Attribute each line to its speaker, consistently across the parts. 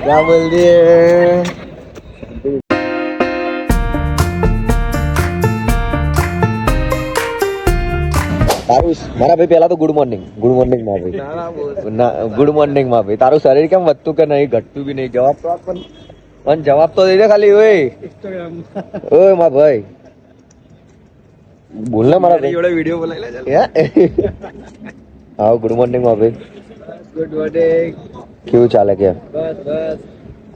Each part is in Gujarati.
Speaker 1: क्या बोल दिए તારું મારા ભાઈ પહેલા તો ગુડ મોર્નિંગ ગુડ મોર્નિંગ માં ભાઈ ના ગુડ મોર્નિંગ માં ભાઈ તારું શરીર કેમ વધતું કે નહીં ઘટતું બી નહીં જવાબ તો આપ પણ પણ જવાબ તો દઈ દે ખાલી ઓય ઓય માં ભાઈ બોલ ને મારા ભાઈ
Speaker 2: વિડીયો બોલાઈ લે
Speaker 1: હે? હા ગુડ મોર્નિંગ માં ભાઈ
Speaker 2: ગુડ મોર્નિંગ
Speaker 1: કેવું ચાલે કે
Speaker 2: બસ બસ.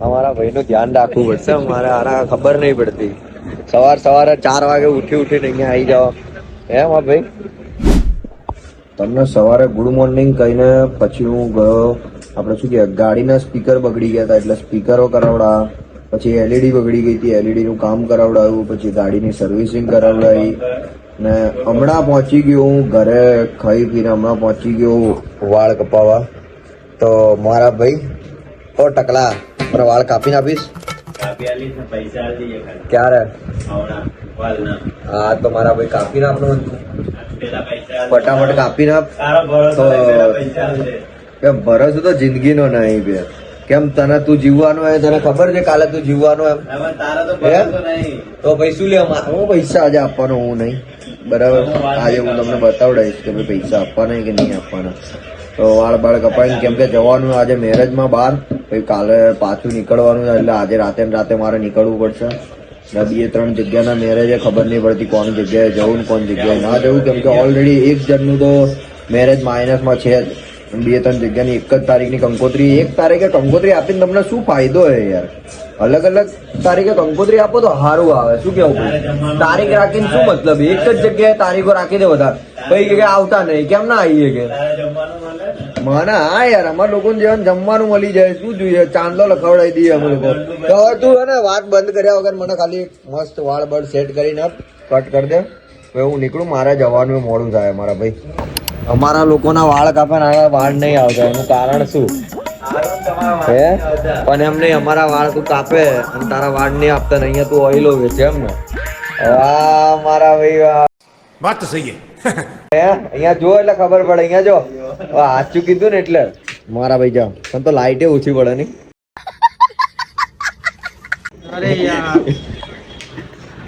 Speaker 1: અમારા ભાઈનું ધ્યાન રાખવું પડશે અમારે આના ખબર નહીં પડતી. સવાર સવારે ચાર વાગે ઉઠી ઉઠીને અહીંયા આવી જાઓ. એમ માં ભાઈ? તમને સવારે ગુડ મોર્નિંગ કહીને પછી હું ગયો. આપણે શું કહેવાય ગાડીના સ્પીકર બગડી ગયા હતા એટલે સ્પીકરો કરાવડા પછી એલઈડી બગડી ગઈ હતી એલઈડી નું કામ કરાવડાવ્યું પછી ગાડીની સર્વિસિંગ કરાવડાવી ને હમણાં પહોંચી ગયો હું ઘરે ખાઈ પીને હમણાં પહોંચી ગયો વાળ કપાવા તો મારા ભાઈ ઓ ટકલા મારા વાળ કાપીને આપીશ. ક્યારે? હા તો મારા ભાઈ કાપીને આપનું. ફટાફટ કાપીને આપ. તો કેમ ભરોસો તો જિંદગીનો નહીં બે. કેમ તને તું જીવવાનું હોય તને ખબર છે કાલે તું જીવવાનું એમ? તો ભાઈ શું લે હું પૈસા આજે આપવાનો હું નહીં. બરાબર? આજે હું તમને બતાવડાવીશ કે ભાઈ પૈસા આપવાના કે નહીં આપવાના. તો વાળ બાળ કપાઈને કેમ કે જવાનું આજે મેરેજમાં બહાર. પછી કાલે પાછું નીકળવાનું એટલે આજે રાતે રાતે મારે નીકળવું પડશે. ને બે ત્રણ જગ્યાના મેરેજે ખબર નહીં પડતી કોની જગ્યાએ જવું કોની જગ્યાએ ના જવું. કેમ કે ઓલરેડી એક જણનું તો મેરેજ માઇનસમાં છે જ. બે ત્રણ જગ્યાની એક જ તારીખની કંકોત્રી. એક તારીખે કંકોત્રી આપીને તમને શું ફાયદો હોય યાર? અલગ અલગ તારીખે કંકોત્રી આપો તો સારું આવે. શું કેવું તારીખ રાખીને શું મતલબ? એક જ જગ્યાએ તારીખો રાખી દે બધા ભાઈ કે આવતા નહીં. કેમ ના આવીએ કે? મને હા યાર, અમારા લોકોને જેવા જમવાનું મળી જાય, શું જોઈએ? ચાંદલો લખાવડાવી દઈએ અમે લોકો. તો તું હે ને વાત બંધ કર્યા વગર મને ખાલી મસ્ત વાળ બળ સેટ કરીને કટ કરી દે. હવે હું નીકળું, મારે જવાનું મોડું થાય મારા ભાઈ. અમારા લોકોના વાળ કાપે ને વાળ નહીં આવતા, એનું કારણ શું? હે? પણ એમ નહીં, અમારા વાળ તું કાપે અને તારા વાળ નહીં આપતા અહીંયા તું ઓઇલો વેચે એમ ને. વાહ, મારા ભાઈ
Speaker 3: વાત તો
Speaker 1: સહી અહીંયા જો એટલે ખબર પડે અહીંયા જો સાચું કીધું ને એટલે. મારા ભાઈ જાઓ. પણ તો લાઈટે ઓછી પડે નહીં.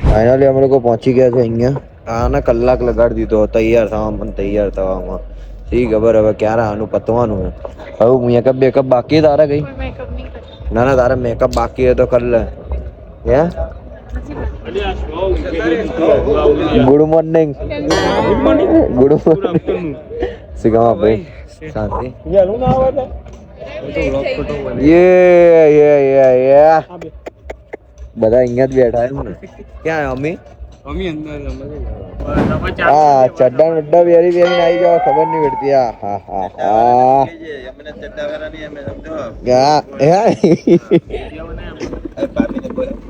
Speaker 1: ફાઈનલી અમે લોકો પહોંચી ગયા છે અહીંયા. આને કલાક લગાડી દીધો તૈયાર થવામાં તૈયાર થવામાં. સી ખબર હવે ક્યારે આનું પતવાનું હવે હું મેકઅપ બેકઅપ બાકી તારે ગઈ ના ના તારે મેકઅપ બાકી હે તો કર લે. હે? ગુડ મોર્નિંગ ગુડ મોર્નિંગ સિગામા ભાઈ? શાંતિ. યે યે યે યે બધા અહીંયા જ બેઠા એમ ને. ક્યાં અમી? હા ચડ્ડા બડ્ડા વેરી વેરી આવી જાવ ખબર નહીં પડતી. હા હા હા. હા યા હે
Speaker 2: અમારો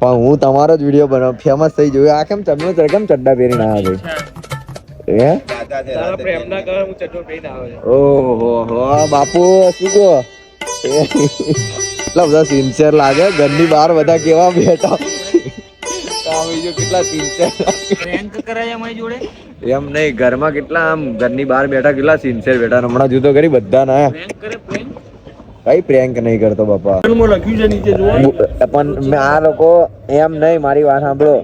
Speaker 1: પણ હું તમારો જ વીડિયો બનાવ. ફેમસ થઈ જોયો. આ કેમ તમે કેમ ચડ્ડા પહેરીને આવ્યા ભાઈ હે?
Speaker 2: તારા પ્રેમના
Speaker 1: ઓહો હો. બાપુ શું કહો? એટલા બધા સિન્સિયર લાગે. ઘરની બહાર બધા કેવા બેઠા. કેટલા સિન્સિયર
Speaker 2: પ્રેન્ક કરાય અમારી જોડે?
Speaker 1: એમ નહીં ઘરમાં કેટલા આમ ઘરની બહાર બેઠા કેટલા સિન્સિયર બેઠા. હમણાં જુદો કરી બધા ના. કઈ પ્રેન્ક નહીં કરતો બાપા.
Speaker 2: લખ્યું છે નીચે
Speaker 1: પણ મેં આ લોકો એમ નહીં મારી વાત સાંભળો.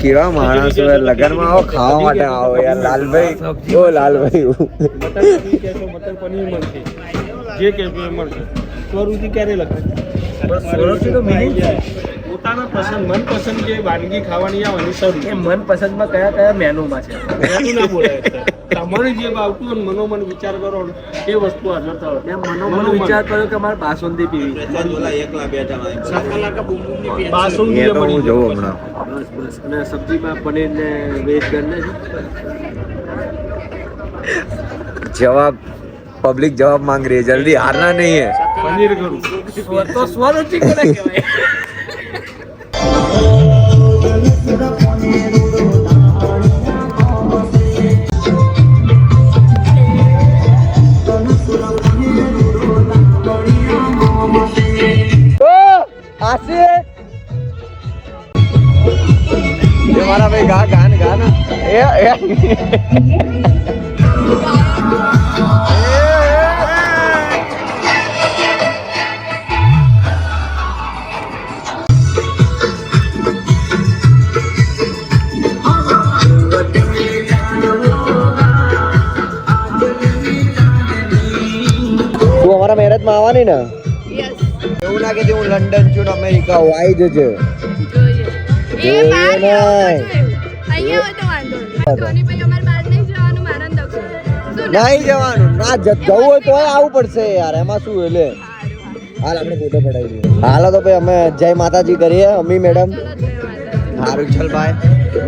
Speaker 1: કેવા માણસ લગનમાં આવો ખાવા માટે આવો યાર લાલભાઈ. ઓ લાલભાઈ.
Speaker 2: મટર પનીર મળશે. જે એ મળશે. સ્વરૂચિ ક્યારે લખે? સ્વરૂચિ તો પોતાના પસંદ મનપસંદ જે વાનગી ખાવાની આવવાની શરૂ એ મનપસંદમાં કયા કયા મેનુમાં છે મેનુ ના બોલાય તમારે જે ભાવતું હોય ને મનોમન વિચાર કરો ને એ વસ્તુ હાજર થાવ એમ મનોમન વિચાર કર્યો કે મારે બાસુંદી પીવી બાસુંદી
Speaker 1: એ તો હું
Speaker 2: મળી
Speaker 1: જોઉં હમણાં
Speaker 2: બસ બસ અને સબ્જીમાં પનીર ને વેજ ગણને
Speaker 1: જવાબ પબ્લિક જવાબ માંગ રહી है जल्दी हारना नहीं है
Speaker 2: પનીર કરું તો સ્વરૂચિ
Speaker 1: મારા ભાઈ ગા ગાન ગાન. એ. મેરેજમાં આવવાની ને? એવું લાગે છે હું લંડન છું ને અમેરિકા હું આવી જજે. નહીં.
Speaker 3: જવાનું ને
Speaker 1: જવું હોય તો આવવું પડશે યાર. એમાં શું એટલે? હાલ આપણે ફોટો પડાવી દઈએ. હાલો તો ભાઈ અમે જય માતાજી કરીએ અમી મેડમ સારું ચલ ભાઈ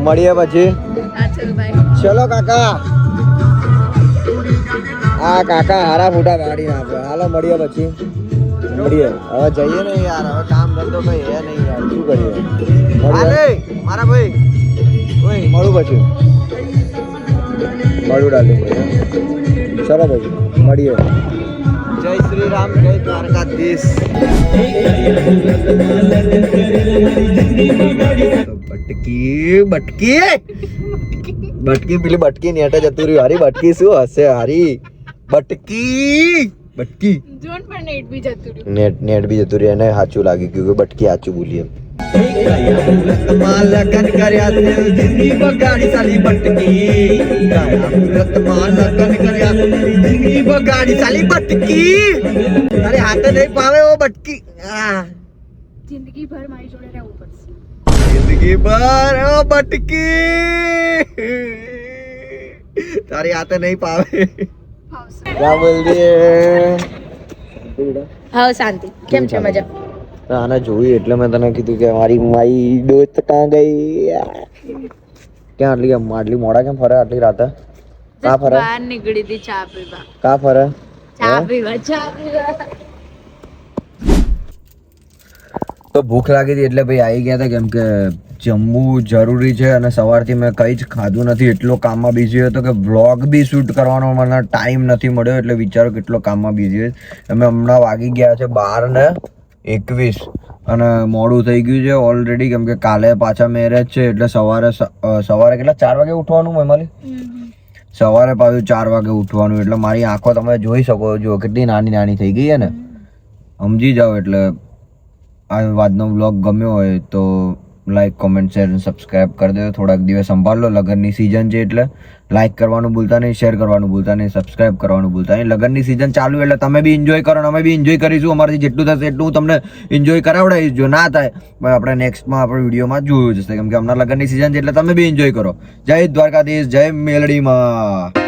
Speaker 1: મળીએ પછી.
Speaker 3: ચલો
Speaker 1: કાકા. આ કાકા હારા ફૂટા કાઢી નાખે હાલો મળીએ પછી. મળીએ. હવે જઈએ ને યાર હવે કામ ધંધો કઈ હે નહીં યાર. શું કરીએ? મળીએ. મારા ભાઈ. ઓય મળું પછી. મળું ડાલી ચલો ભાઈ મળીએ. જય શ્રી રામ જય દ્વારકાધીશ. બટકી બટકી. બટકી પેલી બટકી નેટે જતું રહ્યું. હારી બટકી શું હશે હારી? બટકી બટકી.
Speaker 3: જોન પણ નેટ બી જતું રહ્યું.
Speaker 1: નેટ નેટ બી જતું રહ્યું અને સાચું લાગ્યું કે બટકી સાચું બોલીએ લગન કર્યા તે જિંદગી બગાડી સાલી બટકી. મુહૂર્તમાં લગન કર્યા જિંદગી બગાડી સાલી બટકી. અરે હાથે નહીં પાવે ઓ બટકી.
Speaker 3: જિંદગી ભર મારી જોડે રહેવું પડશે.
Speaker 1: જિંદગી ભર ઓ બટકી. તારી હાથે નહીં પાવે જા
Speaker 3: હા શાંતિ. કેમ છે મજા?
Speaker 1: આને જોયું એટલે મેં તને કીધું કે મારી માઈ દોસ્ત ક્યાં ગઈ? ક્યાં આટલી આટલી મોડા કેમ ફરે આટલી રાતે? કા ફરે?
Speaker 3: બહાર નીકળી હતી ચા પીવા.
Speaker 1: કા ફરે?
Speaker 3: ચા પીવા ચા પીવા.
Speaker 1: તો ભૂખ લાગી હતી એટલે ભાઈ આવી ગયા હતા કેમ કે જમવું જરૂરી છે અને સવારથી મેં કંઈ જ ખાધું નથી. એટલો કામમાં બિઝી હતો કે વ્લોગ બી શૂટ કરવાનો મને ટાઈમ નથી મળ્યો એટલે વિચારો કેટલો કામમાં બિઝી હોય. અમે હમણાં વાગી ગયા છે બાર ને એકવીસ અને મોડું થઈ ગયું છે ઓલરેડી કેમ કે કાલે પાછા મેરેજ છે એટલે સવારે સવારે કેટલા? ચાર વાગે ઉઠવાનું મેમાલી? સવારે પાછું ચાર વાગે ઉઠવાનું એટલે મારી આંખો તમે જોઈ શકો છો કેટલી નાની નાની થઈ ગઈ છે ને. સમજી જાઓ એટલે આ વાતનો બ્લોગ ગમ્યો હોય તો લાઈક કોમેન્ટ શેર અને સબસ્ક્રાઇબ કરી દેજો. થોડાક દિવસ સંભાળ લો. લગ્નની સિઝન છે એટલે લાઈક કરવાનું ભૂલતા નહીં શેર કરવાનું ભૂલતા નહીં સબસ્ક્રાઇબ કરવાનું ભૂલતા નહીં. લગ્નની સિઝન ચાલુ એટલે તમે બી એન્જોય કરો અમે બી એન્જોય કરીશું. અમારાથી જેટલું થશે એટલું હું તમને એન્જોય કરાવડાવીશ. જો ના થાય પણ આપણે નેક્સ્ટમાં આપણે વિડીયોમાં જોયું જશે કેમ કે હમણાં લગ્નની સિઝન છે એટલે તમે બી એન્જોય કરો. જય દ્વારકાધીશ, જય મેલડીમાં.